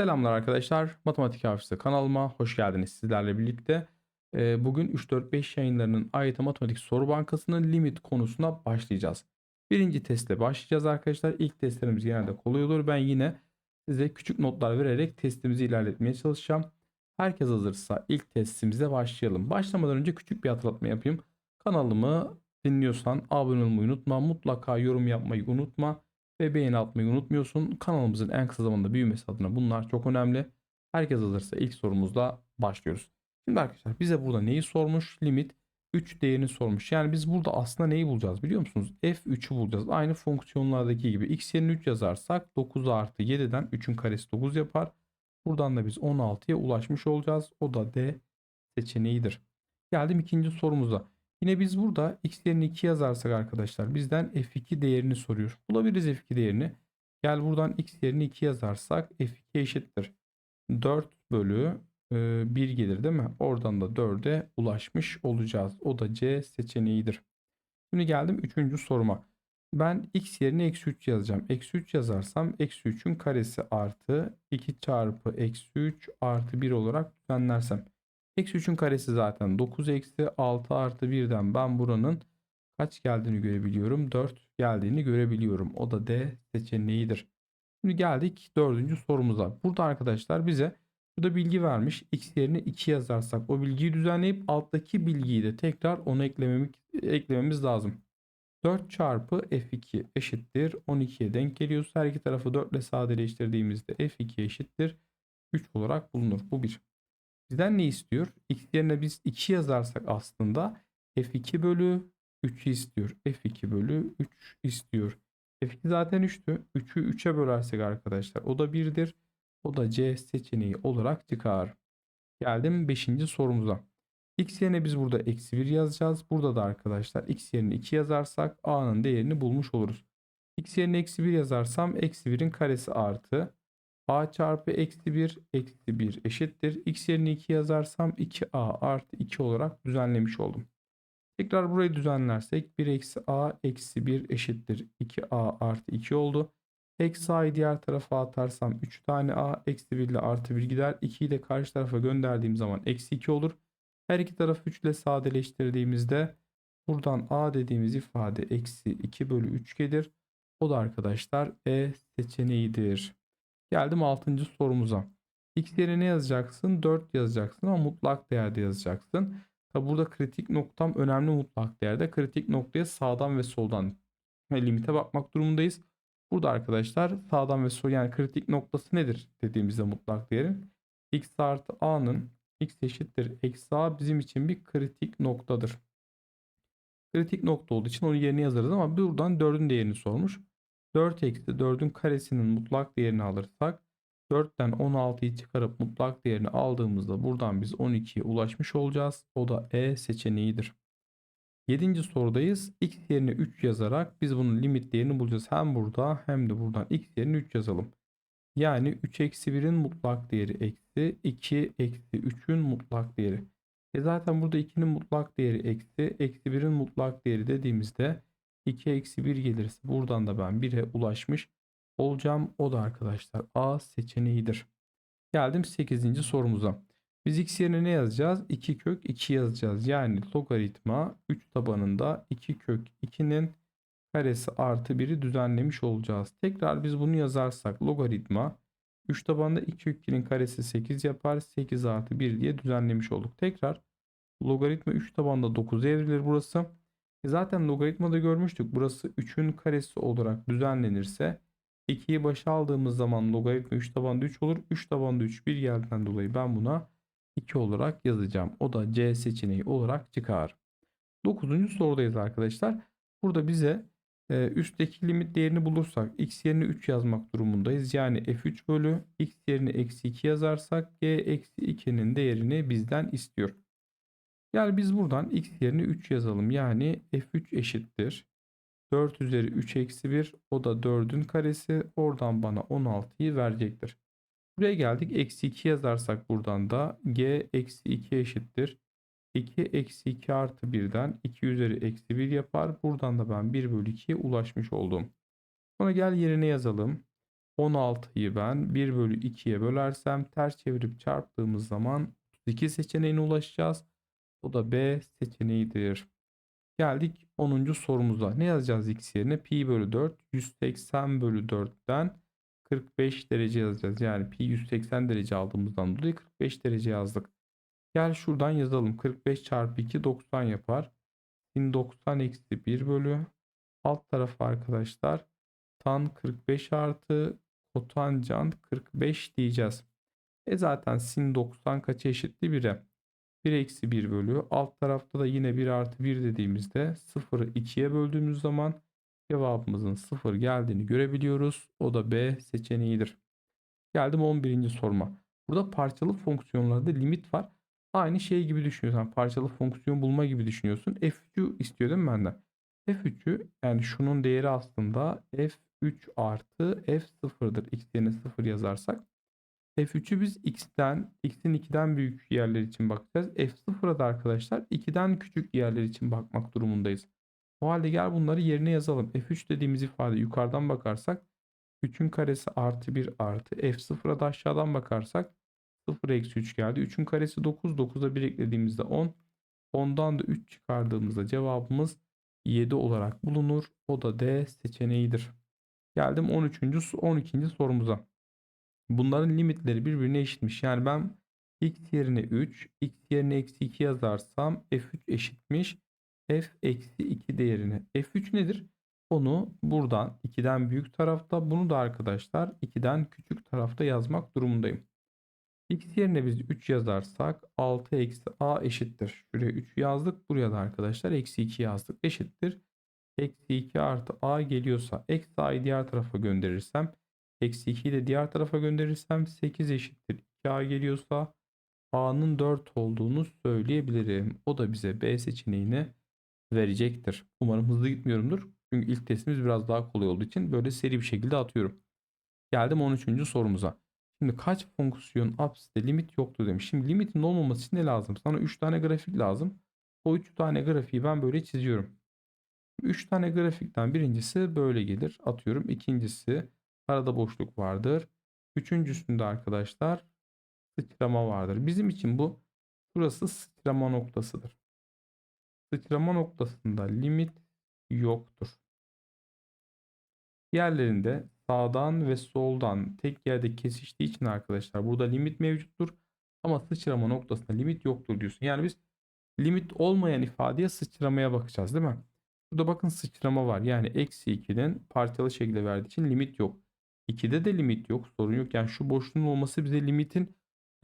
Selamlar arkadaşlar. Matematik Hafızası kanalıma hoş geldiniz sizlerle birlikte. Ee, Bugün 3-4-5 yayınlarının AYT Matematik Soru Bankası'nın limit konusuna başlayacağız. Birinci testle başlayacağız arkadaşlar. İlk testlerimiz genelde kolay olur. Ben yine size küçük notlar vererek testimizi ilerletmeye çalışacağım. Herkes hazırsa ilk testimize başlayalım. Başlamadan önce küçük bir hatırlatma yapayım. Kanalımı dinliyorsan abone olmayı unutma. Mutlaka yorum yapmayı unutma ve beğeni atmayı unutmuyorsun. Kanalımızın en kısa zamanda büyümesi adına bunlar çok önemli. Herkes hazırsa ilk sorumuzla başlıyoruz. Şimdi arkadaşlar bize burada neyi sormuş? Limit 3 değerini sormuş. Yani biz burada aslında neyi bulacağız biliyor musunuz? F3'ü bulacağız. Aynı fonksiyonlardaki gibi x yerine 3 yazarsak 9 artı 7'den 3'ün karesi 9 yapar. Buradan da biz 16'ya ulaşmış olacağız. O da D seçeneğidir. Geldim ikinci sorumuza. Yine biz burada x yerine 2 yazarsak arkadaşlar bizden f2 değerini soruyor. Bulabiliriz f2 değerini. Gel buradan x yerine 2 yazarsak f2 eşittir. 4 bölü e, 1 gelir değil mi? Oradan da 4'e ulaşmış olacağız. O da C seçeneğidir. Şimdi geldim 3. soruma. Ben x yerine eksi 3 yazacağım. Eksi 3 yazarsam eksi 3'ün karesi artı 2 çarpı eksi 3 artı 1 olarak düzenlersem. Eksi 3'ün karesi zaten 9 eksi 6 artı 1'den ben buranın kaç geldiğini görebiliyorum. 4 geldiğini görebiliyorum. O da D seçeneğidir. Şimdi geldik dördüncü sorumuza. Burada arkadaşlar bize burada bilgi vermiş. X yerine 2 yazarsak o bilgiyi düzenleyip alttaki bilgiyi de tekrar ona eklememiz, eklememiz lazım. 4 çarpı F2 eşittir 12'ye denk geliyoruz. Her iki tarafı 4 ile sadeleştirdiğimizde F2 eşittir 3 olarak bulunur. Bu bir. Bizden ne istiyor? X yerine biz 2 yazarsak aslında F2 bölü 3'ü istiyor. F2 bölü 3 istiyor. F2 zaten 3'tü. 3'ü 3'e bölersek arkadaşlar o da 1'dir. O da C seçeneği olarak çıkar. Geldim 5. sorumuza. X yerine biz burada eksi 1 yazacağız. Burada da arkadaşlar x yerine 2 yazarsak a'nın değerini bulmuş oluruz. X yerine eksi 1 yazarsam eksi 1'in karesi artı a çarpı eksi 1 eksi 1 eşittir. X yerine 2 yazarsam 2a artı 2 olarak düzenlemiş oldum. Tekrar burayı düzenlersek 1 eksi a eksi 1 eşittir. 2a artı 2 oldu. Eksi a'yı diğer tarafa atarsam 3 tane a eksi 1 ile artı 1 gider. 2'yi de karşı tarafa gönderdiğim zaman eksi 2 olur. Her iki tarafı 3 ile sadeleştirdiğimizde buradan a dediğimiz ifade eksi 2 bölü 3 gelir. O da arkadaşlar E seçeneğidir. Geldim 6. sorumuza. X yerine ne yazacaksın? 4 yazacaksın ama mutlak değerde yazacaksın. Tabi burada kritik noktam önemli mutlak değerde. Kritik noktaya sağdan ve soldan limite bakmak durumundayız. Burada arkadaşlar sağdan ve sol yani kritik noktası nedir dediğimizde mutlak değerin. X artı A'nın X eşittir eksi A bizim için bir kritik noktadır. Kritik nokta olduğu için onu yerine yazarız ama buradan 4'ün değerini sormuş. 4 eksi 4'ün karesinin mutlak değerini alırsak 4'ten 16'yı çıkarıp mutlak değerini aldığımızda buradan biz 12'ye ulaşmış olacağız. O da E seçeneğidir. 7. sorudayız. X yerine 3 yazarak biz bunun limit değerini bulacağız. Hem burada hem de buradan x yerine 3 yazalım. Yani 3 eksi 1'in mutlak değeri eksi 2 eksi 3'ün mutlak değeri. E zaten burada 2'nin mutlak değeri eksi eksi 1'in mutlak değeri dediğimizde 2 eksi 1 gelirse buradan da ben 1'e ulaşmış olacağım. O da arkadaşlar A seçeneğidir. Geldim 8. sorumuza. Biz x yerine ne yazacağız? 2 kök 2 yazacağız. Yani logaritma 3 tabanında 2 kök 2'nin karesi artı 1'i düzenlemiş olacağız. Tekrar biz bunu yazarsak logaritma 3 tabanında 2 kök 2'nin karesi 8 yapar. 8 artı 1 diye düzenlemiş olduk. Tekrar logaritma 3 tabanında 9'a evrilir burası. E zaten logaritmada görmüştük. Burası 3'ün karesi olarak düzenlenirse 2'yi başa aldığımız zaman logaritma 3 tabanda 3 olur. 3 tabanda 3 bir geldiğinden dolayı ben buna 2 olarak yazacağım. O da C seçeneği olarak çıkar. 9. sorudayız arkadaşlar. Burada bize e, üstteki limit değerini bulursak x yerine 3 yazmak durumundayız. Yani f3 bölü x yerine eksi 2 yazarsak g eksi 2'nin değerini bizden istiyor. Yani biz buradan x yerine 3 yazalım. Yani f3 eşittir. 4 üzeri 3 eksi 1 o da 4'ün karesi. Oradan bana 16'yı verecektir. Buraya geldik. Eksi 2 yazarsak buradan da g eksi 2 eşittir. 2 eksi 2 artı 1'den 2 üzeri eksi 1 yapar. Buradan da ben 1 bölü 2'ye ulaşmış oldum. Sonra gel yerine yazalım. 16'yı ben 1 bölü 2'ye bölersem ters çevirip çarptığımız zaman 32 seçeneğine ulaşacağız. O da B seçeneğidir. Geldik 10. sorumuza. Ne yazacağız x yerine? Pi bölü 4 180 bölü 4'ten 45 derece yazacağız. Yani pi 180 derece aldığımızdan dolayı 45 derece yazdık. Gel şuradan yazalım. 45 çarpı 2 90 yapar. Sin 90 eksi 1 bölü. Alt tarafı arkadaşlar tan 45 artı kotancan 45 diyeceğiz. E zaten sin 90 kaça eşitli 1'e? 1 eksi 1 bölü. Alt tarafta da yine 1 artı 1 dediğimizde 0'ı 2'ye böldüğümüz zaman cevabımızın 0 geldiğini görebiliyoruz. O da B seçeneğidir. Geldim 11. soruma. Burada parçalı fonksiyonlarda limit var. Aynı şey gibi düşünüyorsun. Parçalı fonksiyon bulma gibi düşünüyorsun. F3'ü istiyor değil mi benden? F3'ü yani şunun değeri aslında F3 artı F0'dır. X yerine 0 yazarsak. F3'ü biz X'ten, X'in 2'den büyük yerler için bakacağız. F0'a da arkadaşlar 2'den küçük yerler için bakmak durumundayız. O halde gel bunları yerine yazalım. F3 dediğimiz ifade yukarıdan bakarsak 3'ün karesi artı 1 artı F0'a da aşağıdan bakarsak 0 eksi 3 geldi. 3'ün karesi 9. 9'a 1 eklediğimizde 10. 10'dan da 3 çıkardığımızda cevabımız 7 olarak bulunur. O da D seçeneğidir. Geldim 13. 12. sorumuza. Bunların limitleri birbirine eşitmiş. Yani ben x yerine 3, x yerine eksi 2 yazarsam f3 eşitmiş. f eksi 2 değerine. f3 nedir? Onu buradan 2'den büyük tarafta bunu da arkadaşlar 2'den küçük tarafta yazmak durumundayım. x yerine biz 3 yazarsak 6 eksi a eşittir. Şuraya 3 yazdık. Buraya da arkadaşlar eksi 2 yazdık. Eşittir. Eksi 2 artı a geliyorsa eksi a'yı diğer tarafa gönderirsem Eksi 2'yi de diğer tarafa gönderirsem 8 eşittir 2a geliyorsa a'nın 4 olduğunu söyleyebilirim. O da bize B seçeneğini verecektir. Umarım hızlı gitmiyorumdur. Çünkü ilk testimiz biraz daha kolay olduğu için böyle seri bir şekilde atıyorum. Geldim 13. sorumuza. Şimdi kaç fonksiyon apside limit yoktu demiş. Şimdi limitin olmaması için ne lazım? Sana 3 tane grafik lazım. O 3 tane grafiği ben böyle çiziyorum. 3 tane grafikten birincisi böyle gelir. Atıyorum. İkincisi Arada boşluk vardır. Üçüncüsünde arkadaşlar sıçrama vardır. Bizim için bu burası sıçrama noktasıdır. Sıçrama noktasında limit yoktur. Diğerlerinde sağdan ve soldan tek yerde kesiştiği için arkadaşlar burada limit mevcuttur. Ama sıçrama noktasında limit yoktur diyorsun. Yani biz limit olmayan ifadeye sıçramaya bakacağız değil mi? Burada bakın sıçrama var. Yani eksi 2'nin parçalı şekilde verdiği için limit yok. 2'de de limit yok. Sorun yok. Yani şu boşluğun olması bize limitin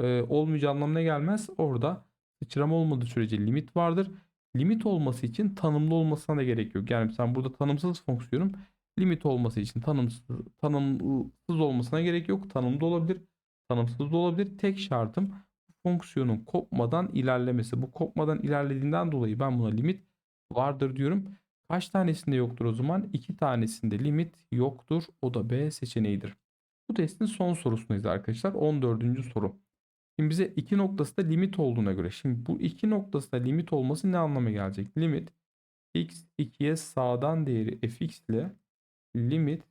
e, olmayacağı anlamına gelmez. Orada sıçrama olmadığı sürece limit vardır. Limit olması için tanımlı olmasına da gerek yok. Yani sen burada tanımsız fonksiyonum limit olması için tanımsız, tanımsız olmasına gerek yok. Tanımlı olabilir. Tanımsız da olabilir. Tek şartım fonksiyonun kopmadan ilerlemesi. Bu kopmadan ilerlediğinden dolayı ben buna limit vardır diyorum. Kaç tanesinde yoktur o zaman? 2 tanesinde limit yoktur. O da B seçeneğidir. Bu testin son sorusundayız arkadaşlar. 14. soru. Şimdi bize iki noktası da limit olduğuna göre. Şimdi bu iki noktası da limit olması ne anlama gelecek? Limit x 2'ye sağdan değeri fx ile limit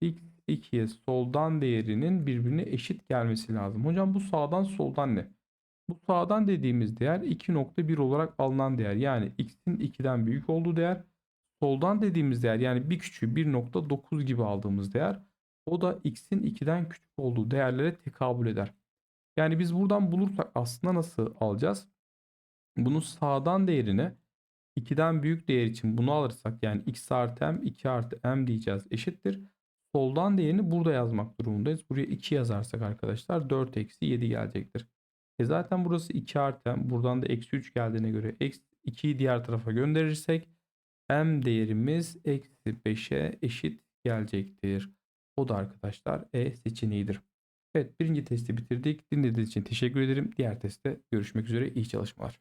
x 2'ye soldan değerinin birbirine eşit gelmesi lazım. Hocam bu sağdan soldan ne? Bu sağdan dediğimiz değer 2.1 olarak alınan değer. Yani x'in 2'den büyük olduğu değer. Soldan dediğimiz değer yani bir küçüğü 1.9 gibi aldığımız değer o da x'in 2'den küçük olduğu değerlere tekabül eder. Yani biz buradan bulursak aslında nasıl alacağız? Bunu sağdan değerini 2'den büyük değer için bunu alırsak yani x artı m 2 artı m diyeceğiz eşittir. Soldan değerini burada yazmak durumundayız. Buraya 2 yazarsak arkadaşlar 4 eksi 7 gelecektir. E zaten burası 2 artı m. Buradan da eksi 3 geldiğine göre 2'yi diğer tarafa gönderirsek m değerimiz eksi 5'e eşit gelecektir. O da arkadaşlar E seçeneğidir. Evet birinci testi bitirdik. Dinlediğiniz için teşekkür ederim. Diğer testte görüşmek üzere. İyi çalışmalar.